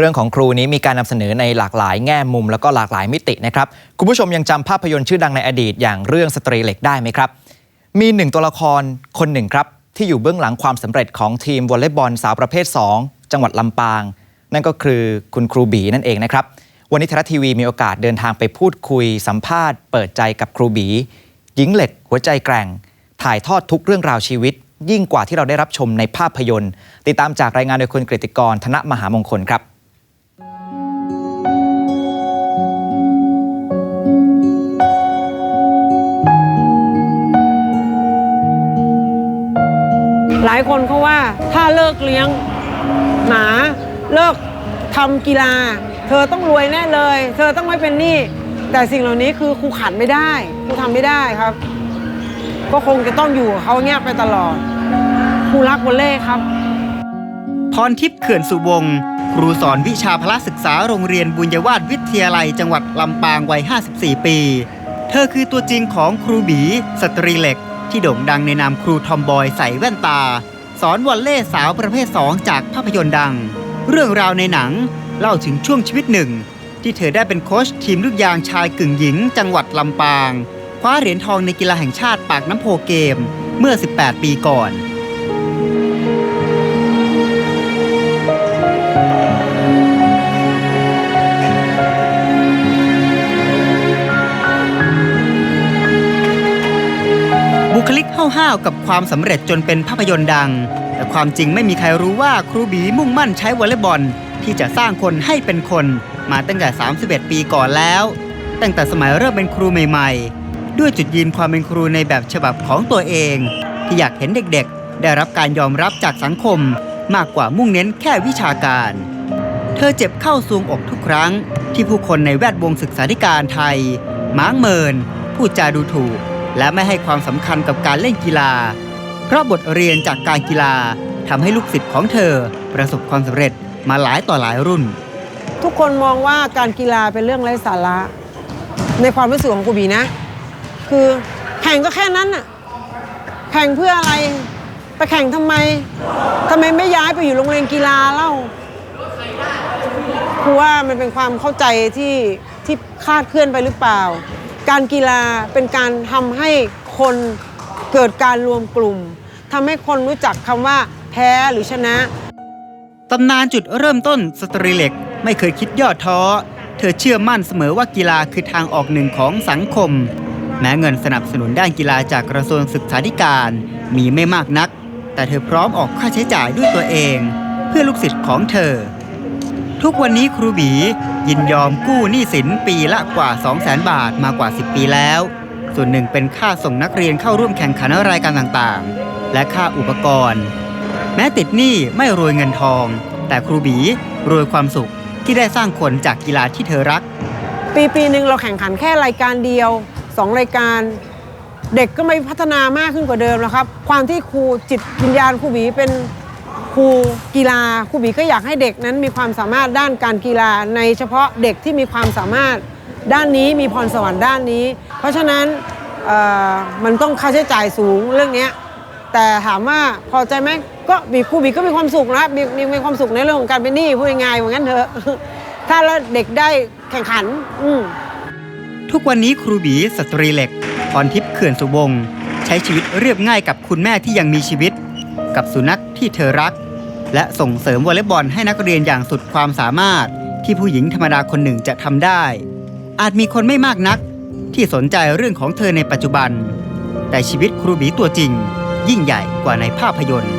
เรื่องของครูนี้มีการนำเสนอในหลากหลายแง่มุมแล้วก็หลากหลายมิตินะครับคุณผู้ชมยังจำภาพยนตร์ชื่อดังในอดีตอย่างเรื่องสตรีเหล็กได้ไหมครับ มีหนึ่งตัวละครคนหนึ่งครับ ที่อยู่เบื้องหลังความสำเร็จของทีมวอลเลย์บอลสาวประเภท 2 จังหวัดลำปาง นั่นก็คือคุณครูบีนั่นเองนะครับ วันนี้ไทยรัฐทีวีมีโอกาสเดินทางไปพูดคุย สัมภาษณ์เปิดใจกับครูบีหญิงเหล็ก หัวใจแกร่ง ถ่ายทอดทุกเรื่องราวชีวิต ยิ่งกว่าที่เราได้รับชมในภาพยนตร์ ติดตามจากรายงานโดยคุณกฤติกรธนมหามงคลครับ หลายคนเขาว่าถ้าเลิกเลี้ยงหมาเลิกทำกีฬา เธอต้องรวยแน่เลย เธอต้องไม่เป็นหนี้แต่สิ่งเหล่านี้คือครูขัดไม่ได้ครูทำไม่ได้ครับ ก็คงจะต้องอยู่กับเขาเงียบไปตลอดครูรักวอลเล่ครับ พรทิพย์เขื่อนสุวงศ์ครูสอนวิชาพละศึกษาโรงเรียนบุญยวาสวิทยาลัย จังหวัดลำปางวัย 54 ปี เธอคือตัวจริงของครูบี สตรีเหล็ก ที่โด่งดังในนามครูทอมบอยใส่แว่นตา สอนวอลเล่สาวประเภท2จากภาพยนตร์ดัง เรื่องราวในหนังเล่าถึงช่วงชีวิตหนึ่ง ที่เธอได้เป็นโค้ชทีมลูกยางชายกึ่งหญิง จังหวัดลำปาง คว้าเหรียญทองในกีฬาแห่งชาติปากน้ำโพเกม เมื่อ 18 ปีก่อน คลิกห้าวๆกับความสำเร็จจนเป็นภาพยนตร์ดัง แต่ความจริงไม่มีใครรู้ว่าครูบีมุ่งมั่นใช้วอลเลย์บอล ที่จะสร้างคนให้เป็นคนมาตั้งแต่ 31 ปีก่อนแล้ว ตั้งแต่สมัยเริ่มเป็นครูใหม่ๆ ด้วยจุดยืนความเป็นครูในแบบฉบับของตัวเอง ที่อยากเห็นเด็กๆ ได้รับการยอมรับจากสังคมมากกว่ามุ่งเน้นแค่วิชาการ เธอเจ็บเข้าซวงอกทุกครั้ง ที่ผู้คนในแวดวงศึกษาธิการไทย ม้างเมิน พูดจาดูถูก และไม่ให้ความสำคัญกับการเล่นกีฬา เพราะบทเรียนจากการกีฬาทำให้ลูกศิษย์ของเธอประสบความสำเร็จมาหลายต่อหลายรุ่น ทุกคนมองว่าการกีฬาเป็นเรื่องไร้สาระ ในความรู้สึกของครูบีนะ คือแข่งก็แค่นั้นน่ะแข่งเพื่ออะไรไปแข่งทำไมทำไมไม่ย้ายไปอยู่โรงเรียนกีฬาเล่าครูว่ามันเป็นความเข้าใจที่ที่คลาดเคลื่อนไปหรือเปล่า การกีฬาเป็นการทำให้คนเกิดการรวมกลุ่มทำให้คนรู้จักคำว่าแพ้หรือชนะ ตำนานจุดเริ่มต้นสตรีเหล็กไม่เคยคิดย่อท้อ เธอเชื่อมั่นเสมอว่ากีฬาคือทางออกหนึ่งของสังคม แม้เงินสนับสนุนด้านกีฬาจากกระทรวงศึกษาธิการมีไม่มากนัก แต่เธอพร้อมออกค่าใช้จ่ายด้วยตัวเอง เพื่อลูกศิษย์ของเธอ ทุกวันนี้ครูบี ยินยอมกู้หนี้สินปีละกว่า 200,000 บาทมากว่า 10 ปีแล้ว ส่วนหนึ่งเป็นค่าส่งนักเรียนเข้าร่วมแข่งขันรายการต่างๆ และค่าอุปกรณ์ แม้ติดหนี้ไม่รวยเงินทอง แต่ครูบีรวยความสุขที่ได้สร้างคนจากกีฬาที่เธอรัก ปีปีหนึ่งเราแข่งขันแค่รายการเดียวสองรายการเด็กก็ไม่พัฒนามากขึ้นกว่าเดิมแล้วครับ ความที่ครูจิตวิญญาณครูบีเป็น ครูกีฬาครูบีก็อยากให้เด็กนั้นมีความสามารถด้านการกีฬาในเฉพาะเด็กที่มีความสามารถด้านนี้มีพรสวรรค์ด้านนี้ เพราะฉะนั้นมันต้องค่าใช้จ่ายสูงเรื่องนี้แต่ถามว่าพอใจไหมก็บีครูบีก็มีความสุขนะมีมีความสุขในเรื่องของการเป็นหนี้พูดง่ายๆเหมือนกันเถอะถ้าแล้วเด็กได้แข่งขันอืทุกวันนี้ครูบีสตรีเหล็กพรทิพย์เขื่อนสุวงใช้ชีวิตเรียบง่ายกับคุณแม่ที่ยังมีชีวิต กับสุนัขที่เธอรัก และส่งเสริมวอลเลย์บอลให้นักเรียนอย่างสุดความสามารถ ที่ผู้หญิงธรรมดาคนหนึ่งจะทำได้ อาจมีคนไม่มากนัก ที่สนใจเรื่องของเธอในปัจจุบัน แต่ชีวิตครูบีตัวจริง ยิ่งใหญ่กว่าในภาพยนตร์